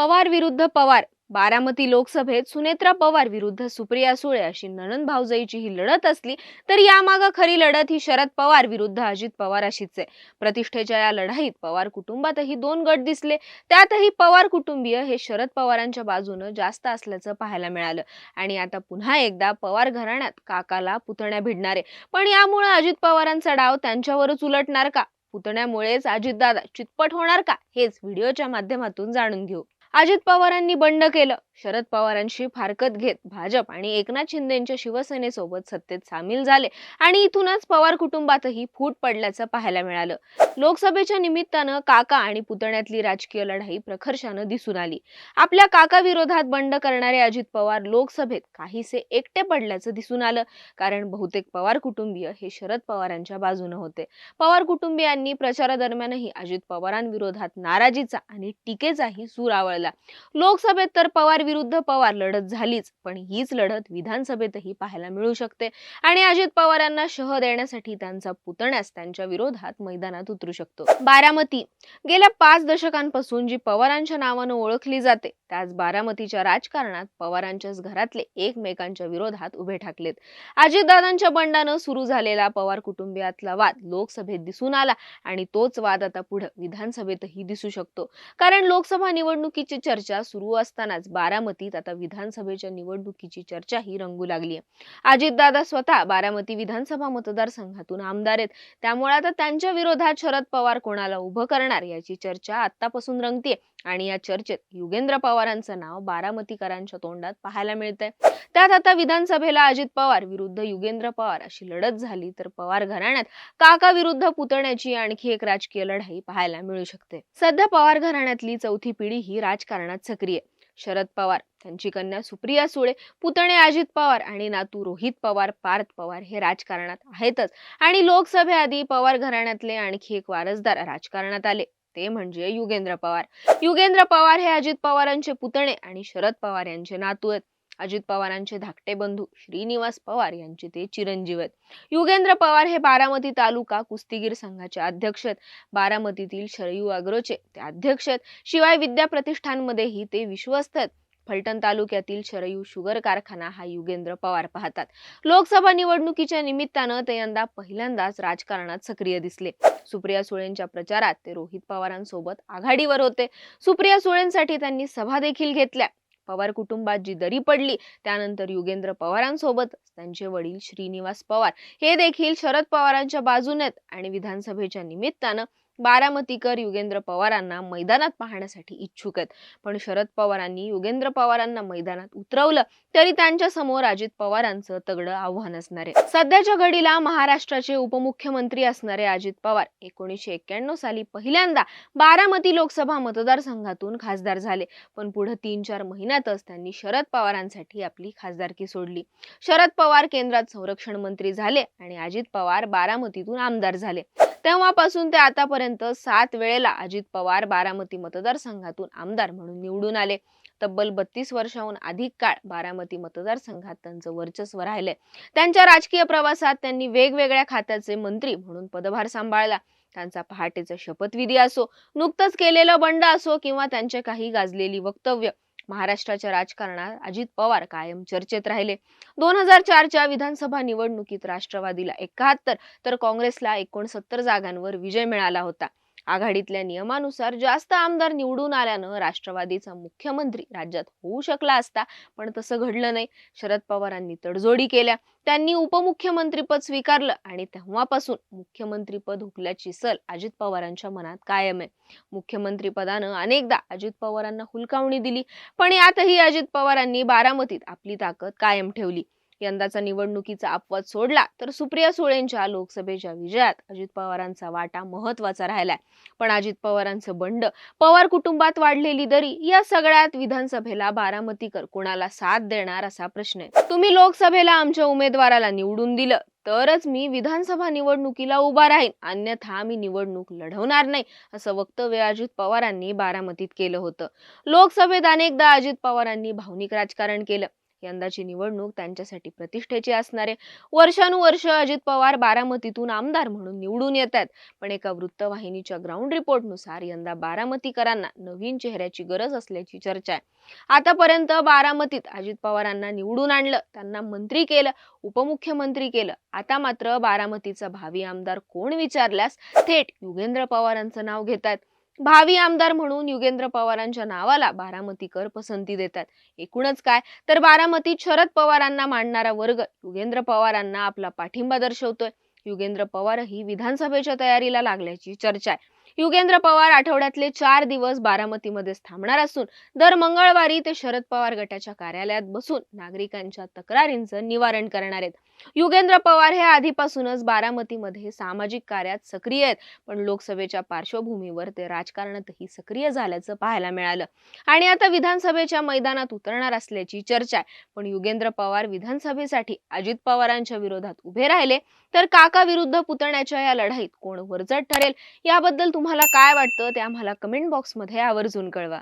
पवार विरुद्ध पवार. बारामती लोकसभेत सुनेत्रा पवार विरुद्ध सुप्रिया सुळे अशी नणन भाऊजाईची ही लढत असली तर यामागं खरी लढत ही शरद पवार विरुद्ध अजित पवार अशीच आहे. प्रतिष्ठेच्या या लढाईत पवार कुटुंबातही दोन गट दिसले. त्यातही पवार कुटुंबीय हे शरद पवारांच्या बाजूनं जास्त असल्याचं पाहायला मिळालं. आणि आता पुन्हा एकदा पवार घराण्यात काकाला पुतण्या भिडणारे पण यामुळे अजित पवारांचा डाव त्यांच्यावरच उलटणार का? पुतण्यामुळेच अजितदादा चितपट होणार का? हेच व्हिडिओच्या माध्यमातून जाणून घेऊ. अजित पवारांनी बंड केलं. शरद पवारांशी फारकत घेत भाजप आणि एकनाथ शिंदेच्या शिवसेनेसोबत सत्तेत सामील झाले आणि इथूनच पवार कुटुंबातही फूट पडल्याचं पाहायला मिळालं. लोकसभेच्या निमित्तानं काका आणि पुतण्यातली राजकीय लढाई प्रखर्षानं दिसून आली. आपल्या काका विरोधात बंड करणारे अजित पवार लोकसभेत काहीसे एकटे पडल्याचं दिसून आलं. कारण बहुतेक पवार कुटुंबीय हे शरद पवारांच्या बाजूने होते. पवार कुटुंबियांनी प्रचारादरम्यानही अजित पवारांविरोधात नाराजीचा आणि टीकेचाही सूर आवळला. लोकसभेत तर पवार विरुद्ध पवार लढत झालीच पण हीच लढत विधानसभेतही पाहायला मिळू शकते. आणि अजित पवारांना शह देण्यासाठी त्यांचा पुतण्यास त्यांच्या विरोधात मैदानात उतरू शकतो. बारामती. गेल्या पाच दशकांपासून जी पवारांच्या नावानं ओळखली जाते त्याच बारामतीच्या राजकारणात पवारांच्याच घरातले एकमेकांच्या विरोधात उभे ठाकलेत. अजितदादांच्या बंडानं सुरू झालेला पवार कुटुंबियातला वाद लोकसभेत दिसून आला आणि तोच वाद आता पुढे विधानसभेतही दिसू शकतो. कारण लोकसभा निवडणुकीची निवडणुकीची चर्चा सुरू असतानाच बारामतीत आता विधानसभेच्या निवडणुकीची चर्चा ही रंगू लागली आहे. अजितदादा स्वतः बारामती विधानसभा मतदारसंघातून आमदार आहेत. त्यामुळे आता त्यांच्या विरोधात शरद पवार कोणाला उभं करणार याची चर्चा आतापासून रंगतीये. आणि या चर्चेत युगेंद्र पवारांचं नाव बारामतीकरांच्या तोंडात पाहायला मिळतंय. त्यात आता विधानसभेला अजित पवार विरुद्ध युगेंद्र पवार अशी लढत झाली तर पवार घराण्यात काका विरुद्ध पुतण्याची आणखी एक राजकीय लढाई पाहायला मिळू शकते. सध्या पवार घराण्यातली चौथी पिढी ही राज राजकारणात सक्रिय. शरद पवार त्यांची कन्या सुप्रिया सुळे पुतणे अजित पवार आणि नातू रोहित पवार पार्थ पवार हे राजकारणात आहेतच. आणि लोकसभेआधी पवार घराण्यातले आणखी एक वारसदार राजकारणात आले. ते म्हणजे युगेंद्र पवार. युगेंद्र पवार हे अजित पवारांचे पुतणे आणि शरद पवार यांचे नातू आहेत. अजित पवारांचे धाकटे बंधू श्रीनिवास पवार यांचे ते चिरंजीव आहेत युगेंद्र पवार हे बारामती तालुका कुस्तीगीर संघाचे अध्यक्ष आहेत. बारामतीतील शरयू अग्रोचे ते अध्यक्ष आहेत. शिवाय विद्या प्रतिष्ठानमध्येही ते विश्वस्त आहेत. फलटण तालुक्यातील शरयू शुगर कारखाना हा युगेंद्र पवार पाहतात. लोकसभा निवडणुकीच्या निमित्तानं ते यंदा पहिल्यांदाच राजकारणात सक्रिय दिसले. सुप्रिया सुळेंच्या प्रचारात ते रोहित पवारांसोबत आघाडीवर होते. सुप्रिया सुळेंसाठी त्यांनी सभा देखील घेतल्या. पवार कुटुंबात जी दरी पडली त्यानंतर युगेंद्र पवारांसोबत त्यांचे वडील श्रीनिवास पवार. हे देखील शरद पवारांच्या बाजूने आणि विधानसभेच्या निमित्तानं बारामतीकर युगेंद्र पवारांना मैदानात पाहण्यासाठी इच्छुक आहेत. पण शरद पवारांनी युगेंद्र पवारांना मैदानात उतरवलं तरी त्यांच्यासमोर अजित पवारांचं तगडं आव्हान असणार आहे. सध्याच्या घडीला महाराष्ट्राचे उपमुख्यमंत्री असणारे अजित पवार एकोणीसशे एक्क्याण्णव साली पहिल्यांदा बारामती लोकसभा मतदारसंघातून खासदार झाले. पण पुढे तीन चार महिन्यातच त्यांनी शरद पवारांसाठी आपली खासदारकी सोडली. शरद पवार केंद्रात संरक्षण मंत्री झाले आणि अजित पवार बारामतीतून आमदार झाले. तेव्हापासून ते आतापर्यंत सात वेळेला अजित पवार बारामती मतदारसंघातून आमदार म्हणून निवडून आले. तब्बल बत्तीस वर्षाहून अधिक काळ बारामती मतदारसंघात त्यांचं वर्चस्व राहिलंय. त्यांच्या राजकीय प्रवासात त्यांनी वेगवेगळ्या खात्याचे मंत्री म्हणून पदभार सांभाळला. त्यांचा पहाटेचा शपथविधी असो नुकतंच केलेलं बंड असो किंवा त्यांचे काही गाजलेली वक्तव्य महाराष्ट्राच्या राजकारणात अजित पवार कायम चर्चेत राहिले. दोन हजार चारच्या विधानसभा निवडणुकीत राष्ट्रवादीला एकाहत्तर तर काँग्रेसला एकोणसत्तर जागांवर विजय मिळाला होता. आघाडीतल्या नियमानुसार जास्त आमदार निवडून आल्यानं राष्ट्रवादीचा मुख्यमंत्री राज्यात होऊ शकला असता पण तसं घडलं नाही. शरद पवारांनी तडजोडी केल्या. त्यांनी उपमुख्यमंत्रीपद स्वीकारलं आणि तेव्हापासून मुख्यमंत्रीपद हुकल्याची सल अजित पवारांच्या मनात कायम आहे. मुख्यमंत्रीपदानं अनेकदा अजित पवारांना हुलकावणी दिली पण यातही अजित पवारांनी बारामतीत आपली ताकद कायम ठेवली. यंदाचा निवडणुकीचा अपवाद सोडला तर सुप्रिया सुळेंच्या लोकसभेच्या विजयात अजित पवारांचा वाटा महत्त्वाचा राहिलाय. पण अजित पवारांचं बंड पवार कुटुंबात वाढलेली दरी या सगळ्यात विधानसभेला बारामतीकर कोणाला साथ देणार असा प्रश्न आहे. तुम्ही लोकसभेला आमच्या उमेदवाराला निवडून दिलं तरच मी विधानसभा निवडणुकीला उभा राहीन. अन्यथा मी निवडणूक लढवणार नाही असं वक्तव्य अजित पवारांनी बारामतीत केलं होतं. लोकसभेत अनेकदा अजित पवारांनी भावनिक राजकारण केलं यंदाची निवडणूक त्यांच्यासाठी प्रतिष्ठेची असणार आहे. वर्षानुवर्ष अजित पवार बारामतीतून आमदार म्हणून निवडून येत आहेत पण एका वृत्तवाहिनीच्या ग्राउंड रिपोर्टनुसार यंदा बारामतीकरांना नवीन चेहऱ्याची गरज असल्याची चर्चा आहे. आतापर्यंत बारामतीत अजित पवारांना निवडून आणलं त्यांना मंत्री केलं उपमुख्यमंत्री केलं. आता मात्र बारामतीचा भावी आमदार कोण विचारल्यास थेट युगेंद्र पवारांचं नाव घेतात. भावी आमदार म्हणून युगेंद्र पवारांच्या नावाला बारामतीकर पसंती देतात. एकूणच काय? तर बारामतीत शरद पवारांना मांडणारा वर्ग युगेंद्र पवारांना आपला पाठिंबा दर्शवतोय. युगेंद्र पवारही विधानसभेच्या तयारीला लागल्याची चर्चा आहे. युगेंद्र पवार आठवड्यातले चार दिवस बारामतीमध्येच थांबणार असून दर मंगळवारी ते शरद पवार गटाच्या कार्यालयात बसून नागरिकांच्या तक्रारींचं निवारण करणार आहेत. युगेंद्र पवार हे आधीपासूनच बारामतीमध्ये सामाजिक कार्यात सक्रिय आहेत पण लोकसभेच्या पार्श्वभूमीवर ते राजकारणातही सक्रिय झाल्याचं पाहायला मिळालं. आणि आता विधानसभेच्या मैदानात उतरणार असल्याची चर्चा आहे पण युगेंद्र पवार विधानसभेसाठी अजित पवारांच्या विरोधात उभे राहिले तर काका विरुद्ध पुतण्याच्या या लढाईत कोण वरचढ ठरेल? याबद्दल तुम्हाला काय वाटतं ते आम्हाला कमेंट बॉक्समध्ये आवर्जून कळवा.